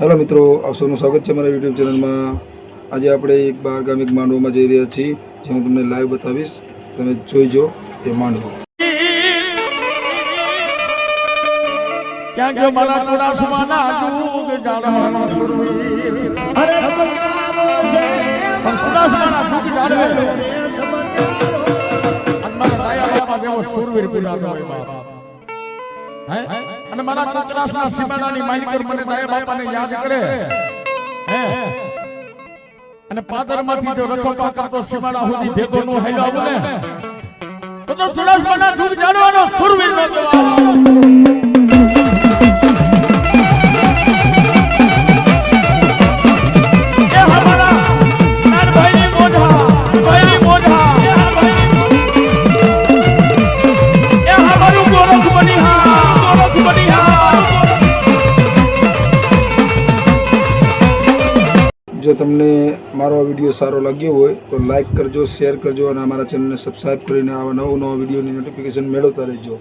Hello મિત્રો આપ સૌનું સ્વાગત છે મારા યુટ્યુબ ચેનલમાં. આજે આપણે એક બહાર ગામ એક માંડવામાં જઈ રહ્યા છીએ જે હું તમને લાઈવ બતાવીશ. તમે જોઈજો એ માંડવો. સુરવીર? અરે હે? અને મારા ચોરાસના સીમાડાની માલિકર મને દાયા બાપાને યાદ કરે હે? અને પાદરમાંથી જો રખોપા કરતો સીમાડા સુધી ભેગો નો હેલો આવું ને, તો તો ચોરાસમાના ડૂબ જાણવાનો સુરવીર નો જવાબ. જો તમને મારો વીડિયો સારો લાગ્યો હોય, તો લાઇક કરજો શેર કરજો અને અમારા ચેનલને સબસ્ક્રાઈબ કરીને આવા નવો નવો વિડીયોની નોટિફિકેશન મેળવતા રહેજો.